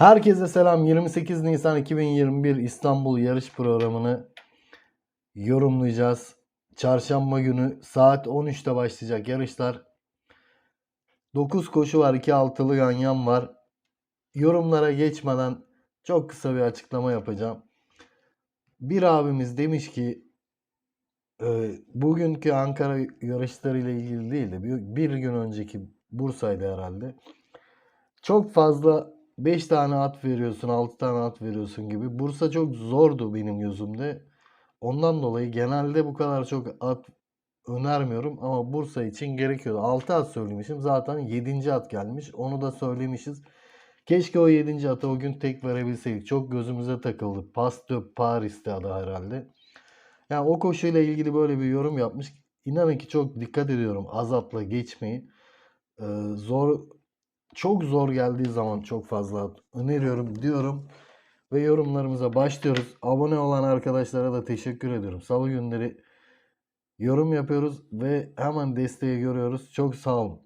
Herkese selam. 28 Nisan 2021 İstanbul yarış programını yorumlayacağız. Çarşamba günü saat 13'te başlayacak yarışlar. 9 koşu var, 2 altılı ganyan var. Yorumlara geçmeden çok kısa bir açıklama yapacağım. Bir abimiz demiş ki e, bugünkü Ankara yarışları ile ilgili değil de bir, bir gün önceki Bursa'ydı herhalde. Çok fazla 5 tane at veriyorsun, 6 tane at veriyorsun gibi. Bursa çok zordu benim gözümde. Ondan dolayı genelde bu kadar çok at önermiyorum ama Bursa için gerekiyordu. 6 at söylemişim. Zaten 7. at gelmiş. Onu da söylemişiz. Keşke o 7. atı o gün tek verebilseydik. Çok gözümüze takıldı. Pas de Paris'te adı herhalde. Yani o koşuyla ilgili böyle bir yorum yapmış. İnanın ki çok dikkat ediyorum az atla geçmeyi. Ee, zor çok zor geldiği zaman çok fazla öneriyorum diyorum. Ve yorumlarımıza başlıyoruz. Abone olan arkadaşlara da teşekkür ediyorum. Salı günleri yorum yapıyoruz ve hemen desteği görüyoruz. Çok sağ olun.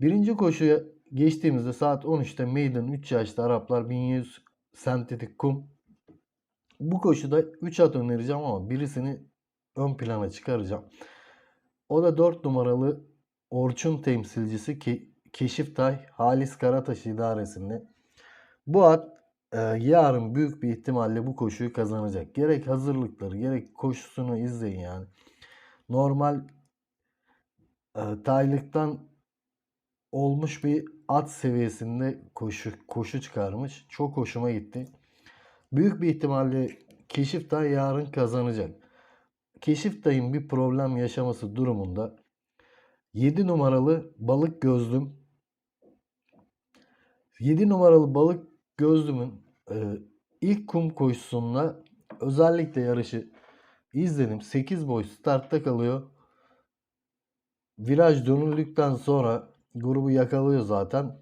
Birinci koşuya geçtiğimizde saat 13'te Maiden 3 yaşlı Araplar 1100 sentetik kum. Bu koşuda 3 at önereceğim ama birisini ön plana çıkaracağım. O da 4 numaralı Orçun temsilcisi ki Keşiftay Halis Karataş idaresinde. Bu at e, yarın büyük bir ihtimalle bu koşuyu kazanacak. Gerek hazırlıkları gerek koşusunu izleyin yani. Normal e, taylıktan olmuş bir at seviyesinde koşu koşu çıkarmış. Çok hoşuma gitti. Büyük bir ihtimalle Keşiftay yarın kazanacak. Keşiftay'ın bir problem yaşaması durumunda 7 numaralı balık gözlüm 7 numaralı balık gözlümün e, ilk kum koşusunda özellikle yarışı izledim. 8 boy startta kalıyor. Viraj dönüldükten sonra grubu yakalıyor zaten.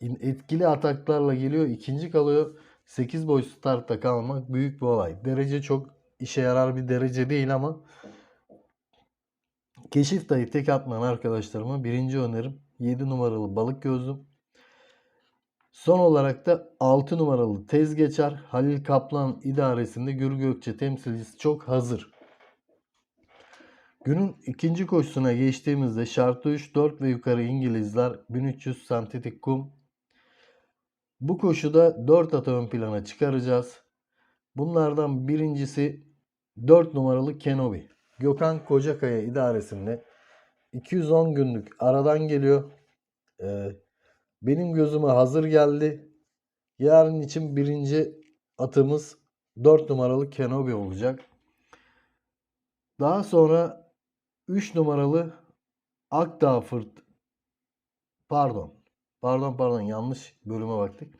Etkili ataklarla geliyor. ikinci kalıyor. 8 boy startta kalmak büyük bir olay. Derece çok işe yarar bir derece değil ama Keşif dayı tek atmayan arkadaşlarıma birinci önerim 7 numaralı balık gözlüm. Son olarak da 6 numaralı tez. Halil Kaplan idaresinde Gür Gökçe temsilcisi çok hazır. Günün ikinci koşusuna geçtiğimizde şartı 3, 4 ve yukarı İngilizler 1300 sentetik kum. Bu koşuda 4 atı ön plana çıkaracağız. Bunlardan birincisi 4 numaralı Kenobi. Gökhan Kocakaya idaresinde 210 günlük aradan geliyor. Ee, benim gözüme hazır geldi. Yarın için birinci atımız 4 numaralı Kenobi olacak. Daha sonra 3 numaralı Akdağ Fırt pardon pardon pardon yanlış bölüme baktık.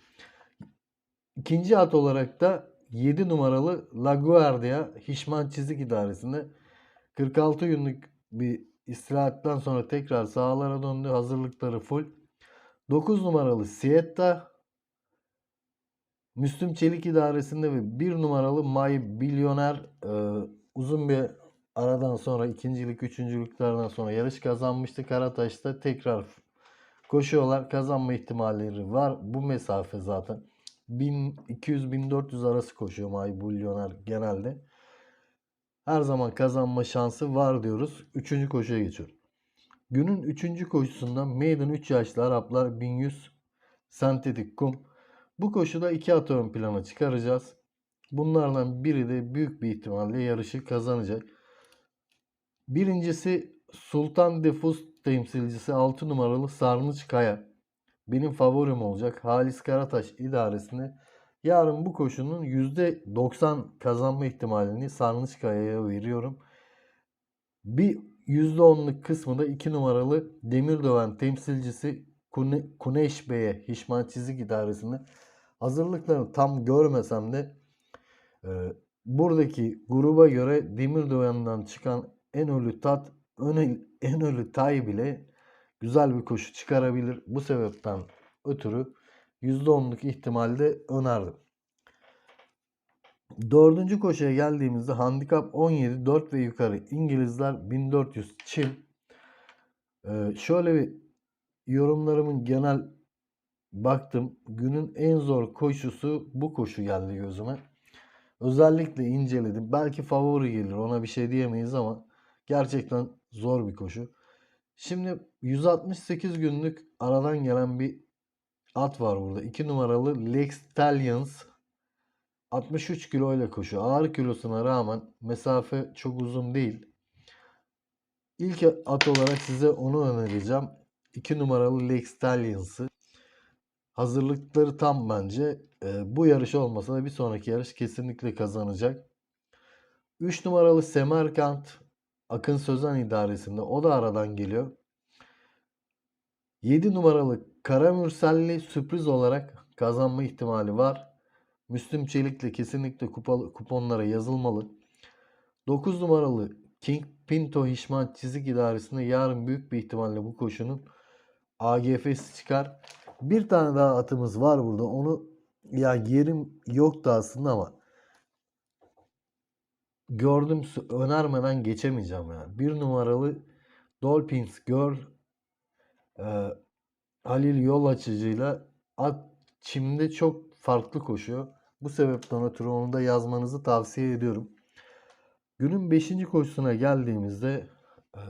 İkinci at olarak da 7 numaralı La Guardia Hişman Çizik İdaresi'nde 46 günlük bir istirahatten sonra tekrar sahalara döndü. Hazırlıkları full. 9 numaralı Sietta Müslüm Çelik idaresinde ve 1 numaralı My Bilyoner e, uzun bir aradan sonra ikincilik, üçüncülüklerden sonra yarış kazanmıştı. Karataş'ta tekrar koşuyorlar. Kazanma ihtimalleri var. Bu mesafe zaten. 1200-1400 arası koşuyor My Bilyoner genelde. Her zaman kazanma şansı var diyoruz. Üçüncü koşuya geçiyoruz. Günün üçüncü koşusunda Maiden 3 yaşlı Araplar 1100 sentetik kum. Bu koşuda iki at ön plana çıkaracağız. Bunlardan biri de büyük bir ihtimalle yarışı kazanacak. Birincisi Sultan Defus temsilcisi 6 numaralı Sarnıç Kaya. Benim favorim olacak. Halis Karataş idaresinde yarın bu koşunun %90 kazanma ihtimalini Sarnıç Kaya'ya veriyorum. Bir %10'luk kısmı da 2 numaralı Demirdöven temsilcisi Kune, Kuneş Bey'e Hişman Çizik idaresinde hazırlıklarını tam görmesem de e, buradaki gruba göre Demirdöven'den çıkan en ölü tat en ölü tay bile güzel bir koşu çıkarabilir. Bu sebepten ötürü %10'luk ihtimalde önerdim. Dördüncü koşuya geldiğimizde handikap 17 4 ve yukarı İngilizler 1400 çim. Ee, şöyle bir yorumlarımın genel baktım günün en zor koşusu bu koşu geldi gözüme. Özellikle inceledim. Belki favori gelir ona bir şey diyemeyiz ama gerçekten zor bir koşu. Şimdi 168 günlük aradan gelen bir at var burada. 2 numaralı Lex Stallions. 63 kilo ile koşuyor. Ağır kilosuna rağmen mesafe çok uzun değil. İlk at olarak size onu önereceğim. 2 numaralı Lex Stallions'ı. Hazırlıkları tam bence. Ee, bu yarış olmasa da bir sonraki yarış kesinlikle kazanacak. 3 numaralı Semerkant Akın Sözen idaresinde. O da aradan geliyor. 7 numaralı Karamürselli sürpriz olarak kazanma ihtimali var. Müslüm Çelik'le kesinlikle kupalı, kuponlara yazılmalı. 9 numaralı King Pinto Hişman Çizik İdaresi'nde yarın büyük bir ihtimalle bu koşunun AGF'si çıkar. Bir tane daha atımız var burada. Onu ya yerim yoktu aslında ama gördüm önermeden geçemeyeceğim yani. Bir numaralı Dolphins Girl e, Halil yol açıcıyla at çimde çok farklı koşuyor. Bu sebepten ötürü onu da yazmanızı tavsiye ediyorum. Günün 5. koşusuna geldiğimizde e,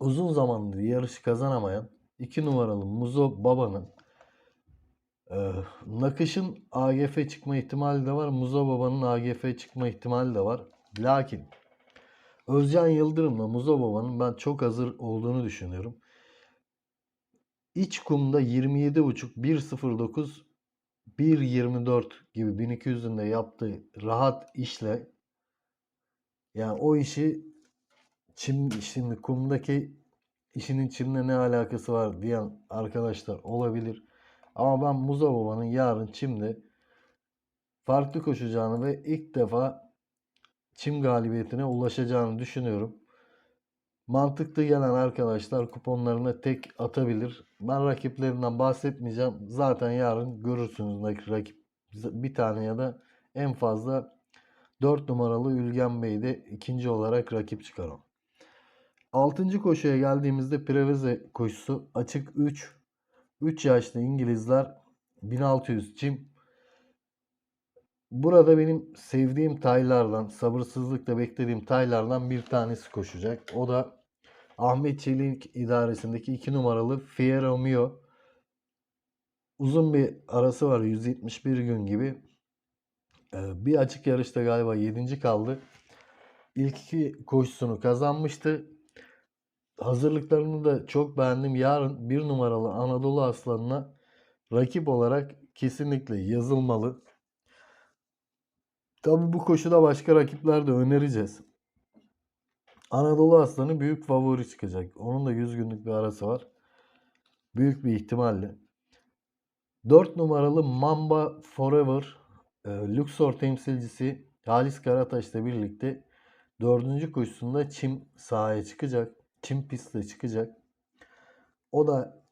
uzun zamandır yarışı kazanamayan 2 numaralı Muzo Baba'nın e, Nakış'ın AGF çıkma ihtimali de var. Muzo Baba'nın AGF çıkma ihtimali de var. Lakin Özcan Yıldırım'la Muzo Baba'nın ben çok hazır olduğunu düşünüyorum. İç kumda 27.5 1.09 1.24 gibi 1200'ünde yaptığı rahat işle yani o işi çim şimdi kumdaki işinin çimle ne alakası var diyen arkadaşlar olabilir. Ama ben Muza Baba'nın yarın çimde farklı koşacağını ve ilk defa çim galibiyetine ulaşacağını düşünüyorum. Mantıklı gelen arkadaşlar kuponlarına tek atabilir. Ben rakiplerinden bahsetmeyeceğim. Zaten yarın görürsünüz rakip bir tane ya da en fazla 4 numaralı Ülgen Bey de ikinci olarak rakip çıkar o. 6. koşuya geldiğimizde Preveze koşusu açık 3. 3 yaşlı İngilizler 1600 çim. Burada benim sevdiğim taylardan, sabırsızlıkla beklediğim taylardan bir tanesi koşacak. O da Ahmet Çelik idaresindeki 2 numaralı Fiero Mio. Uzun bir arası var 171 gün gibi. Ee, bir açık yarışta galiba 7. kaldı. İlk iki koşusunu kazanmıştı. Hazırlıklarını da çok beğendim. Yarın bir numaralı Anadolu Aslanı'na rakip olarak kesinlikle yazılmalı. Tabi bu koşuda başka rakipler de önereceğiz. Anadolu Aslanı büyük favori çıkacak. Onun da 100 günlük bir arası var. Büyük bir ihtimalle. 4 numaralı Mamba Forever e, Luxor temsilcisi Halis Karataş'la birlikte 4. koşusunda çim sahaya çıkacak. Çim pistte çıkacak. O da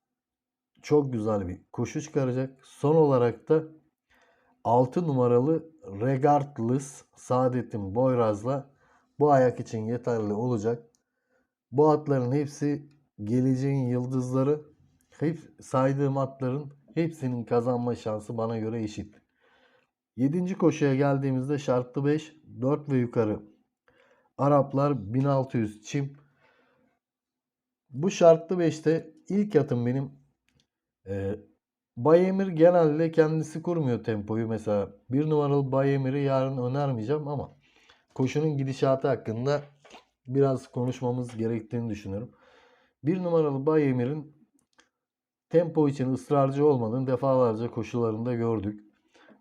çok güzel bir koşu çıkaracak. Son olarak da 6 numaralı Regardless Saadettin Boyraz'la bu ayak için yeterli olacak. Bu atların hepsi geleceğin yıldızları. Hep saydığım atların hepsinin kazanma şansı bana göre eşit. 7. koşuya geldiğimizde şartlı 5, 4 ve yukarı. Araplar 1600 çim. Bu şartlı 5'te ilk atım benim e, Bayemir genelde kendisi kurmuyor tempoyu. Mesela bir numaralı Bayemir'i yarın önermeyeceğim ama koşunun gidişatı hakkında biraz konuşmamız gerektiğini düşünüyorum. Bir numaralı Bayemir'in tempo için ısrarcı olmadığını defalarca koşularında gördük.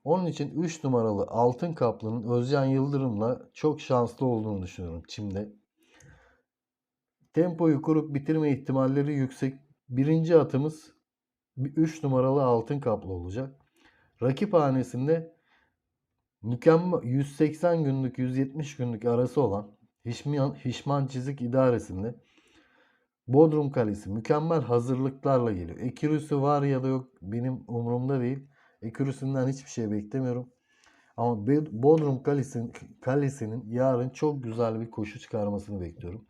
Onun için 3 numaralı Altın Kaplı'nın Özcan Yıldırım'la çok şanslı olduğunu düşünüyorum Çim'de. Tempoyu kurup bitirme ihtimalleri yüksek. Birinci atımız 3 numaralı Altın Kaplı olacak. Rakip hanesinde mükemmel 180 günlük 170 günlük arası olan Hişman, Hişman Çizik idaresinde Bodrum Kalesi mükemmel hazırlıklarla geliyor. Ekürüsü var ya da yok benim umurumda değil. Ekürüsünden hiçbir şey beklemiyorum. Ama Bodrum Kalesi'nin, Kalesi'nin yarın çok güzel bir koşu çıkarmasını bekliyorum.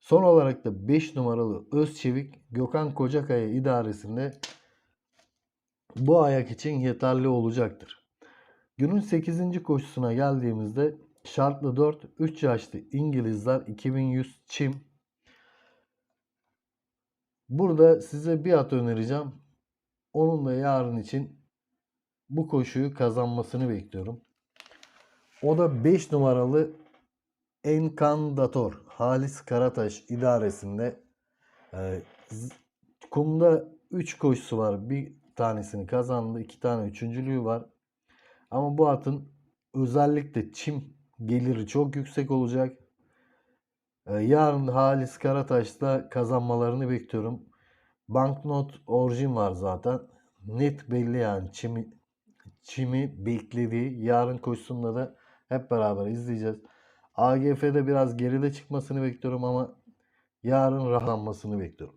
Son olarak da 5 numaralı Özçevik Gökhan Kocakaya idaresinde bu ayak için yeterli olacaktır. Günün 8. koşusuna geldiğimizde şartlı 4 3 yaşlı İngilizler 2100 çim. Burada size bir at önereceğim. Onun da yarın için bu koşuyu kazanmasını bekliyorum. O da 5 numaralı Encandator Halis Karataş idaresinde e, kumda 3 koşusu var. Bir tanesini kazandı. 2 tane üçüncülüğü var. Ama bu atın özellikle çim geliri çok yüksek olacak. E, yarın Halis Karataş'ta kazanmalarını bekliyorum. Banknot orijin var zaten. Net belli yani çimi, çimi beklediği. Yarın koşusunda da hep beraber izleyeceğiz. AGF'de biraz geride çıkmasını bekliyorum ama yarın rahatlanmasını bekliyorum.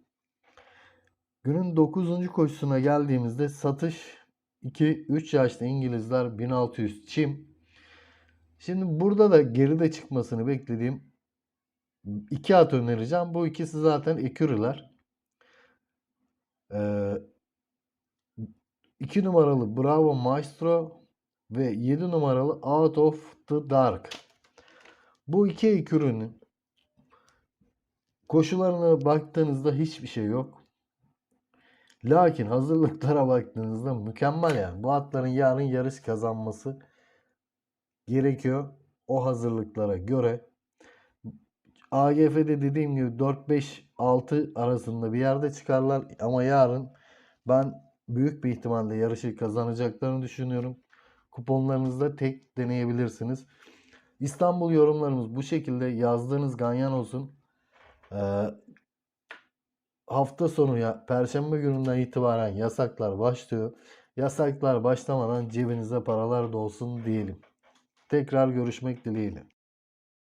Günün 9. koşusuna geldiğimizde satış 2-3 yaşlı İngilizler 1600 çim. Şimdi burada da geride çıkmasını beklediğim iki at önereceğim. Bu ikisi zaten ekürüler. Ee, 2 numaralı Bravo Maestro ve 7 numaralı Out of the Dark. Bu iki ekürünün koşularına baktığınızda hiçbir şey yok. Lakin hazırlıklara baktığınızda mükemmel yani. Bu atların yarın yarış kazanması gerekiyor. O hazırlıklara göre. AGF'de dediğim gibi 4-5-6 arasında bir yerde çıkarlar ama yarın ben büyük bir ihtimalle yarışı kazanacaklarını düşünüyorum. Kuponlarınızda tek deneyebilirsiniz. İstanbul yorumlarımız bu şekilde yazdığınız ganyan olsun. Ee, hafta sonu ya Perşembe gününden itibaren yasaklar başlıyor. Yasaklar başlamadan cebinize paralar dolsun diyelim. Tekrar görüşmek dileğiyle.